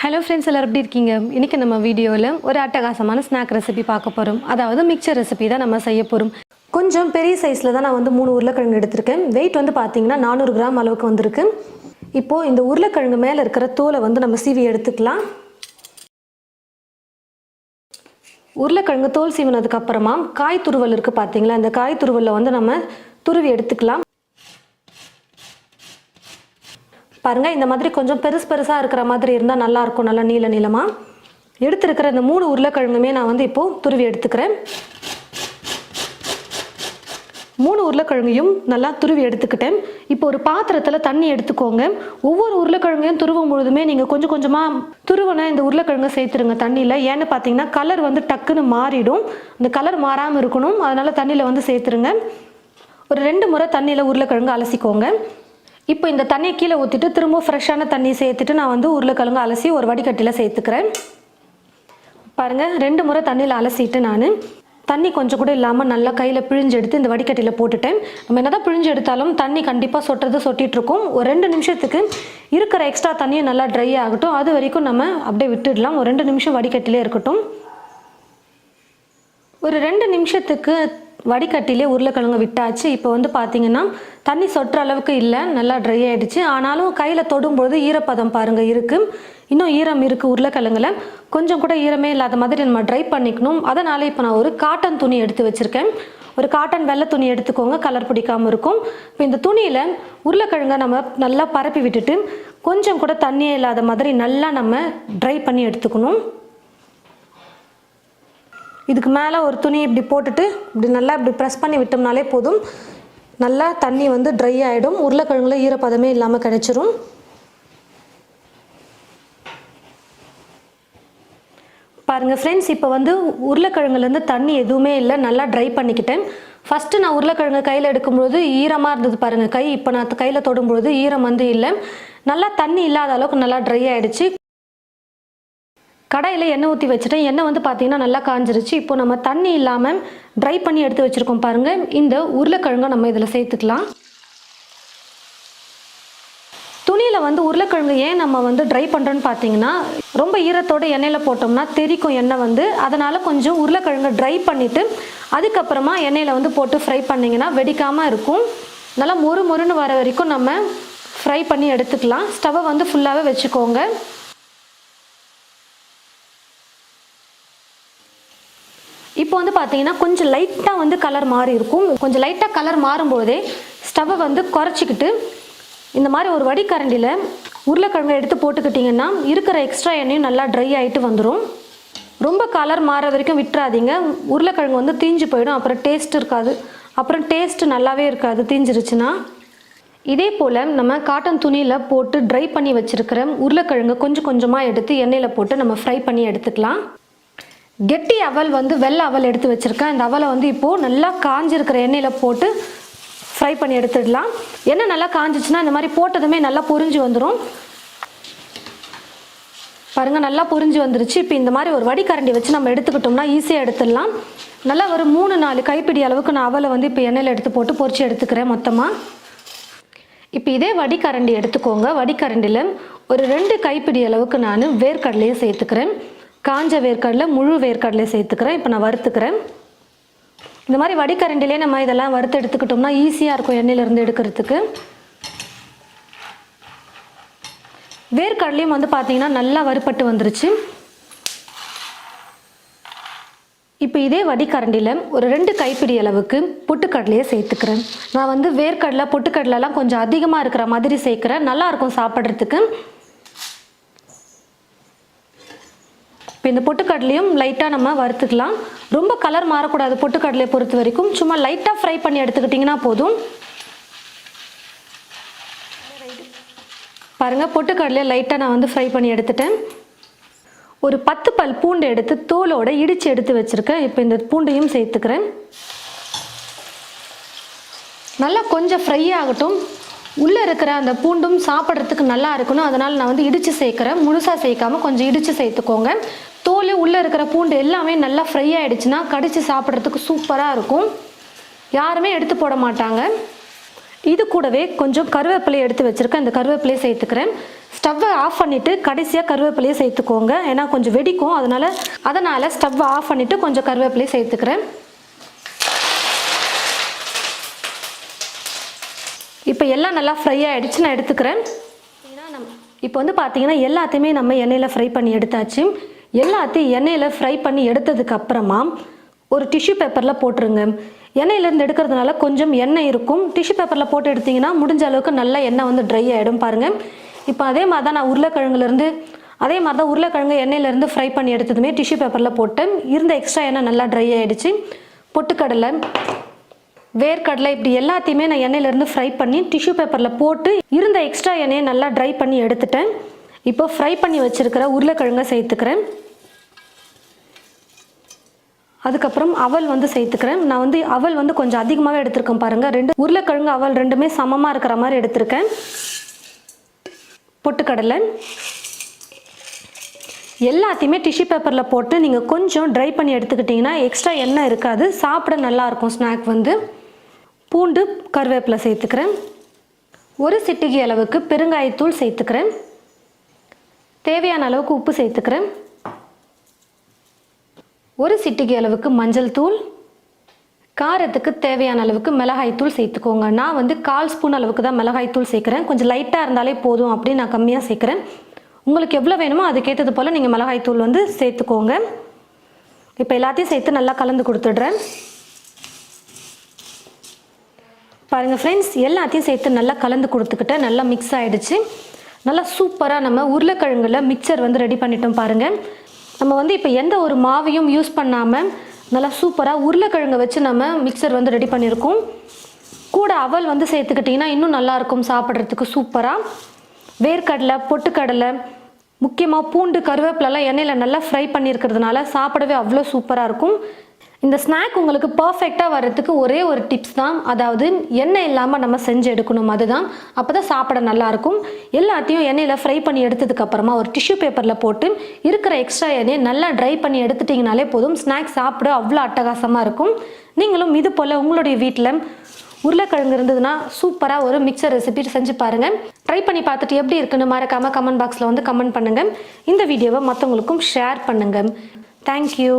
Hello friends எல்லோரும் எப்படி இருக்கீங்க? இன்றைக்கி நம்ம வீடியோவில் ஒரு அட்டகாசமான ஸ்நாக் ரெசிபி பார்க்க போகிறோம் அதாவது மிக்சர் ரெசிபி தான் நம்ம செய்ய போகிறோம் கொஞ்சம் பெரிய சைஸில் தான் நான் வந்து மூணு உருளைக்கிழங்கு எடுத்திருக்கேன். வெயிட் வந்து பார்த்தீங்கன்னா நானூறு கிராம் அளவுக்கு வந்திருக்கு. இப்போது இந்த உருளைக்கிழங்கு மேலே இருக்கிற தோலை வந்து நம்ம சீவி எடுத்துக்கலாம். உருளைக்கிழங்கு தோல் சீவினதுக்கப்புறமா காய் துருவல் இருக்குது பார்த்தீங்களா இந்த காய் துருவலில் வந்து நம்ம துருவி எடுத்துக்கலாம். பாருங்கள் இந்த மாதிரி கொஞ்சம் பெருசு பெருசாக இருக்கிற மாதிரி இருந்தால் நல்லாயிருக்கும் நல்லா நீள நீளமாக எடுத்துருக்கிற இந்த மூணு உருளைக்கிழங்குமே நான் வந்து இப்போது துருவி எடுத்துக்கிறேன். மூணு உருளைக்கிழங்கையும் நல்லா துருவி எடுத்துக்கிட்டேன். இப்போ ஒரு பாத்திரத்தில் தண்ணி எடுத்துக்கோங்க. ஒவ்வொரு உருளைக்கிழங்கையும் துருவும் பொழுதுமே நீங்கள் கொஞ்சம் கொஞ்சமாக துருவனை இந்த உருளைக்கிழங்கு சேர்த்துருங்க தண்ணியில். ஏன்னு பார்த்தீங்கன்னா கலர் வந்து டக்குன்னு மாறிடும். அந்த கலர் மாறாமல் இருக்கணும். அதனால் தண்ணியில் வந்து சேர்த்துருங்க. ஒரு ரெண்டு முறை தண்ணியில் உருளைக்கிழங்கு அலசிக்கோங்க. இப்போ இந்த தண்ணியை கீழே ஊற்றிட்டு திரும்ப ஃப்ரெஷ்ஷான தண்ணி சேர்த்துட்டு நான் வந்து உருளைக்கிழங்கு அலசி ஒரு வடிகட்டியில் சேர்த்துக்கிறேன். பாருங்கள் ரெண்டு முறை தண்ணியில் அலசிட்டு நான். தண்ணி கொஞ்சம் கூட இல்லாமல் நல்லா கையில் பிழிஞ்சு எடுத்து இந்த வடிகட்டியில் போட்டுட்டேன். நம்ம என்ன தான் பிழிஞ்சு எடுத்தாலும் தண்ணி கண்டிப்பாக சொட்டுறது சொட்டிட்டு இருக்கும். ஒரு ரெண்டு நிமிஷத்துக்கு இருக்கிற எக்ஸ்ட்ரா தண்ணியை நல்லா ட்ரை ஆகட்டும். அது வரைக்கும் நம்ம அப்படியே விட்டுடலாம். ஒரு ரெண்டு நிமிஷம் வடிகட்டிலே இருக்கட்டும். ஒரு ரெண்டு நிமிஷத்துக்கு வடிகட்டிலே உருளைக்கிழங்கு விட்டாச்சு. இப்போ வந்து பார்த்தீங்கன்னா தண்ணி சொட்டுற அளவுக்கு இல்லை. நல்லா ட்ரை ஆகிடுச்சு ஆனாலும் கையில் தொடும்பொழுது ஈரப்பதம் பாருங்கள் இருக்குது இன்னும் ஈரம் இருக்குது உருளைக்கிழங்குல. கொஞ்சம் கூட ஈரமே இல்லாத மாதிரி நம்ம ட்ரை பண்ணிக்கணும். அதனால் இப்போ நான் ஒரு காட்டன் துணி எடுத்து வச்சுருக்கேன். ஒரு காட்டன் வெள்ளை துணி எடுத்துக்கோங்க கலர் பிடிக்காமல் இருக்கும். இப்போ இந்த துணியில் உருளைக்கிழங்கை நம்ம நல்லா பரப்பி விட்டுட்டு கொஞ்சம் கூட தண்ணியே இல்லாத மாதிரி நல்லா நம்ம ட்ரை பண்ணி எடுத்துக்கணும். இதுக்கு மேலே ஒரு துணி இப்படி போட்டுட்டு இப்படி நல்லா இப்படி ப்ரெஸ் பண்ணி விட்டோம்னாலே போதும். நல்லா தண்ணி வந்து ட்ரை ஆகிடும் உருளைக்கிழங்குல ஈரப்பதமே இல்லாமல் கிடைச்சிரும். பாருங்கள் ஃப்ரெண்ட்ஸ் இப்போ வந்து உருளைக்கிழங்குலேருந்து தண்ணி எதுவுமே இல்லை. நல்லா ட்ரை பண்ணிக்கிட்டேன். ஃபஸ்ட்டு நான் உருளைக்கிழங்கு கையில் எடுக்கும்பொழுது ஈரமாக இருந்தது பாருங்கள் கை இப்போ நான் கையில் தொடும்பொழுது ஈரம் வந்து இல்லை. நல்லா தண்ணி இல்லாத அளவுக்கு நல்லா ட்ரை ஆகிடுச்சு கடையில் எண்ணெய் ஊற்றி வச்சுட்டேன். எண்ணெய் வந்து பார்த்தீங்கன்னா நல்லா காஞ்சிருச்சு. இப்போ நம்ம தண்ணி இல்லாமல் ட்ரை பண்ணி எடுத்து வச்சுருக்கோம் பாருங்கள் இந்த உருளைக்கிழங்கை நம்ம இதில் சேர்த்துக்கலாம். துணியில் வந்து உருளைக்கிழங்கு ஏன் நம்ம வந்து ட்ரை பண்ணுறோன்னு பார்த்தீங்கன்னா ரொம்ப ஈரத்தோட எண்ணெயில் போட்டோம்னா தெரிக்கும் எண்ணெய் வந்து. அதனால் கொஞ்சம் உருளைக்கிழங்கு ட்ரை பண்ணிவிட்டு அதுக்கப்புறமா எண்ணெயில் வந்து போட்டு ஃப்ரை பண்ணிங்கன்னா வெடிக்காமல் இருக்கும். நல்லா மொறு மொறுன்னு வர வரைக்கும் நம்ம ஃப்ரை பண்ணி எடுத்துக்கலாம். ஸ்டவ்வை வந்து ஃபுல்லாகவே வச்சுக்கோங்க. இப்போ வந்து பார்த்தீங்கன்னா கொஞ்சம் லைட்டாக வந்து கலர் மாறி இருக்கும். கொஞ்சம் லைட்டாக கலர் மாறும்போதே ஸ்டவ்வை வந்து குறைச்சிக்கிட்டு இந்த மாதிரி ஒரு வடிகரண்டியில் உருளைக்கிழங்கை எடுத்து போட்டுக்கிட்டிங்கன்னா இருக்கிற எக்ஸ்ட்ரா எண்ணெயும் நல்லா ட்ரை ஆகிட்டு வந்துடும் ரொம்ப கலர் மாற வரைக்கும் விட்டுறாதீங்க. உருளைக்கிழங்கு வந்து தீஞ்சு போயிடும். அப்புறம் டேஸ்ட் இருக்காது. அப்புறம் டேஸ்ட் நல்லாவே இருக்காது. தீஞ்சிருச்சுன்னா இதே போல் நம்ம காட்டன் துணியில் போட்டு ட்ரை பண்ணி வச்சுருக்கிற உருளைக்கிழங்கு கொஞ்சம் கொஞ்சமாக எடுத்து எண்ணெயில் போட்டு நம்ம ஃப்ரை பண்ணி எடுத்துக்கலாம். கெட்டி அவல் வந்து வெள்ளை அவல் எடுத்து வச்சுருக்கேன். இந்த அவலை வந்து இப்போது நல்லா காஞ்சிருக்கிற எண்ணெயில் போட்டு ஃப்ரை பண்ணி எடுத்துடலாம். எண்ணெய் நல்லா காஞ்சிச்சுன்னா இந்த மாதிரி போட்டதுமே நல்லா பொரிஞ்சு வந்துடும் பாருங்கள் நல்லா பொரிஞ்சு வந்துருச்சு. இப்போ இந்த மாதிரி ஒரு வடிகரண்டி வச்சு நம்ம எடுத்துக்கிட்டோம்னா ஈஸியாக எடுத்துடலாம். நல்லா ஒரு மூணு நாலு கைப்பிடி அளவுக்கு நான் அவலை வந்து இப்போ எண்ணெயில் எடுத்து போட்டு பொரிச்சு எடுத்துக்கிறேன் மொத்தமாக இப்போ இதே வடிகரண்டி எடுத்துக்கோங்க. வடிகரண்டியில் ஒரு ரெண்டு கைப்பிடி அளவுக்கு நான் வேர்க்கடலையும் சேர்த்துக்கிறேன். காஞ்ச வேர்க்கடலை முழு வேர்க்கடலை சேர்த்துக்கிறேன். இப்போ நான் வறுத்துக்கிறேன். இந்த மாதிரி வடிகரண்டிலே நம்ம இதெல்லாம் வறுத்து எடுத்துக்கிட்டோம்னா ஈஸியாக இருக்கும் எண்ணெயிலேருந்து எடுக்கிறதுக்கு. வேர்க்கடலையும் வந்து பார்த்தீங்கன்னா நல்லா வறுப்பட்டு வந்துருச்சு. இப்போ இதே வடிகரண்டியில் ஒரு ரெண்டு கைப்பிடி அளவுக்கு பொட்டுக்கடலையை சேர்த்துக்கிறேன். நான் வந்து வேர்க்கடலை பொட்டுக்கடலைலாம் கொஞ்சம் அதிகமாக இருக்கிற மாதிரி சேர்க்குறேன். நல்லாயிருக்கும் சாப்பிட்றதுக்கு. இப்போ இந்த பொட்டுக்கடலையும் லைட்டாக நம்ம வறுத்துக்கலாம். ரொம்ப கலர் மாறக்கூடாது பொட்டுக்கடலையை பொறுத்த வரைக்கும். சும்மா லைட்டாக ஃப்ரை பண்ணி எடுத்துக்கிட்டிங்கன்னா போதும். பாருங்கள் பொட்டுக்கடலையை லைட்டாக நான் வந்து ஃப்ரை பண்ணி எடுத்துட்டேன். ஒரு பத்து பல் பூண்டு எடுத்து தோலோட இடித்து எடுத்து வச்சுருக்கேன். இப்போ இந்த பூண்டையும் சேர்த்துக்கிறேன். நல்லா கொஞ்சம் ஃப்ரை ஆகட்டும். உள்ளே இருக்கிற அந்த பூண்டும் சாப்பிட்றதுக்கு நல்லா இருக்கணும். அதனால் நான் வந்து இடித்து சேர்க்குறேன். முழுசாக சேர்க்காம கொஞ்சம் இடித்து சேர்த்துக்கோங்க. தோல் உள்ளே இருக்கிற பூண்டு எல்லாமே நல்லா ஃப்ரை ஆகிடுச்சுன்னா கடித்து சாப்பிட்றதுக்கு சூப்பராக இருக்கும். யாருமே எடுத்து போட மாட்டாங்க. இது கூடவே கொஞ்சம் கருவேப்பிலையை எடுத்து வச்சுருக்கேன். இந்த கருவேப்பிலையை சேர்த்துக்கிறேன். ஸ்டவ்வை ஆஃப் பண்ணிவிட்டு கடைசியாக கருவேப்பிலையை சேர்த்துக்கோங்க. ஏன்னா கொஞ்சம் வெடிக்கும். அதனால் அதனால் ஸ்டவ்வை ஆஃப் பண்ணிவிட்டு கொஞ்சம் கருவேப்பிலையை சேர்த்துக்கிறேன். இப்போ எல்லாம் நல்லா ஃப்ரை ஆகிடுச்சு நான் எடுத்துக்கிறேன். ஏன்னா நம்ம இப்போ வந்து பார்த்தீங்கன்னா எல்லாத்தையுமே நம்ம எண்ணெயில் ஃப்ரை பண்ணி எடுத்தாச்சு. எல்லாத்தையும் எண்ணெயில் ஃப்ரை பண்ணி எடுத்ததுக்கு அப்புறமா ஒரு டிஷ்யூ பேப்பரில் போட்டுருங்க. எண்ணெயிலேருந்து எடுக்கிறதுனால கொஞ்சம் எண்ணெய் இருக்கும். டிஷ்யூ பேப்பரில் போட்டு எடுத்தீங்கன்னா முடிஞ்ச அளவுக்கு நல்லா எண்ணெய் வந்து ட்ரை ஆகிடும் பாருங்கள் இப்போ அதே மாதிரி தான் நான் உருளைக்கிழங்குலேருந்து அதே மாதிரி தான் உருளைக்கிழங்கு எண்ணெயிலேருந்து ஃப்ரை பண்ணி எடுத்ததுமே டிஷ்யூ பேப்பரில் போட்டேன். இருந்த எக்ஸ்ட்ரா எண்ணெய் நல்லா ட்ரை ஆகிடுச்சு பொட்டுக்கடலை வேர்க்கடலை இப்படி எல்லாத்தையுமே நான் எண்ணெயிலேருந்து ஃப்ரை பண்ணி டிஷ்யூ பேப்பரில் போட்டு இருந்த எக்ஸ்ட்ரா எண்ணெயை நல்லா ட்ரை பண்ணி எடுத்துட்டேன். இப்போ ஃப்ரை பண்ணி வச்சுருக்கிற உருளைக்கிழங்கை சேர்த்துக்கிறேன். அதுக்கப்புறம் அவல் வந்து சேர்த்துக்கிறேன். நான் வந்து அவல் வந்து கொஞ்சம் அதிகமாகவே எடுத்திருக்கேன் பாருங்கள் ரெண்டு உருளைக்கிழங்கு அவல் ரெண்டுமே சமமாக இருக்கிற மாதிரி எடுத்திருக்கேன். பொட்டுக்கடலை. எல்லாத்தையுமே டிஷ்யூ பேப்பரில் போட்டு நீங்கள் கொஞ்சம் ட்ரை பண்ணி எடுத்துக்கிட்டிங்கன்னா எக்ஸ்ட்ரா எண்ணெய் இருக்காது. சாப்பிட நல்லாயிருக்கும் ஸ்நாக் வந்து. பூண்டு கருவேப்பிலை சேர்த்துக்கிறேன். ஒரு சிட்டிகை அளவுக்கு பெருங்காயத்தூள் சேர்த்துக்கிறேன். தேவையான அளவுக்கு உப்பு சேர்த்துக்கிறேன். ஒரு சிட்டிகை அளவுக்கு மஞ்சள் தூள் காரத்துக்கு தேவையான அளவுக்கு மிளகாய் தூள் சேர்த்துக்கோங்க. நான் வந்து கால் ஸ்பூன் அளவுக்கு தான் மிளகாய் தூள் சேர்க்குறேன். கொஞ்சம் லைட்டாக இருந்தாலே போதும் அப்படின்னு நான் கம்மியாக சேர்க்குறேன். உங்களுக்கு எவ்வளோ வேணுமோ அதுக்கேற்றது போல் நீங்கள் மிளகாய் தூள் வந்து சேர்த்துக்கோங்க. இப்போ எல்லாத்தையும் சேர்த்து நல்லா கலந்து கொடுத்துட்றேன். பாருங்கள் ஃப்ரெண்ட்ஸ் எல்லாத்தையும் சேர்த்து நல்லா கலந்து கொடுத்துக்கிட்டேன். நல்லா மிக்ஸ் ஆகிடுச்சு நல்லா சூப்பராக நம்ம உருளைக்கிழங்குல மிக்சர் வந்து ரெடி பண்ணிட்டோம் பாருங்கள் நம்ம வந்து இப்போ எந்த ஒரு மாவையும் யூஸ் பண்ணாமல் நல்லா சூப்பராக உருளைக்கிழங்கை வச்சு நம்ம மிக்சர் வந்து ரெடி பண்ணியிருக்கோம். கூட அவல் வந்து சேர்த்துக்கிட்டிங்கன்னா இன்னும் நல்லாயிருக்கும் சாப்பிட்றதுக்கு சூப்பராக வேர்க்கடலை பொட்டுக்கடலை முக்கியமாக பூண்டு கருவேப்பிலெல்லாம் எண்ணெயில் நல்லா ஃப்ரை பண்ணியிருக்கிறதுனால சாப்பிடவே அவ்வளோ சூப்பராக இருக்கும். இந்த ஸ்நாக் உங்களுக்கு பர்ஃபெக்டாக வர்றதுக்கு ஒரே ஒரு டிப்ஸ் தான். அதாவது எண்ணெய் இல்லாமல் நம்ம செஞ்சு எடுக்கணும். அதுதான். அப்போ தான் சாப்பிட நல்லாயிருக்கும் எல்லாத்தையும் எண்ணெயில் ஃப்ரை பண்ணி எடுத்ததுக்கப்புறமா ஒரு டிஷ்யூ பேப்பரில் போட்டு இருக்கிற எக்ஸ்ட்ரா எண்ணெயை நல்லா ட்ரை பண்ணி எடுத்துட்டிங்கனாலே போதும். ஸ்நாக் சாப்பிட அவ்வளோ அட்டகாசமாக இருக்கும். நீங்களும் இது போல் உங்களுடைய வீட்டில் உருளைக்கிழங்கு இருந்ததுன்னா சூப்பராக ஒரு மிக்சர் ரெசிபி செஞ்சு பாருங்கள் ட்ரை பண்ணி பார்த்துட்டு எப்படி இருக்குன்னு மறக்காமல் கமெண்ட் பாக்ஸில் வந்து கமெண்ட் பண்ணுங்கள் இந்த வீடியோவை மற்றவங்களுக்கும் ஷேர் பண்ணுங்கள் தேங்க்யூ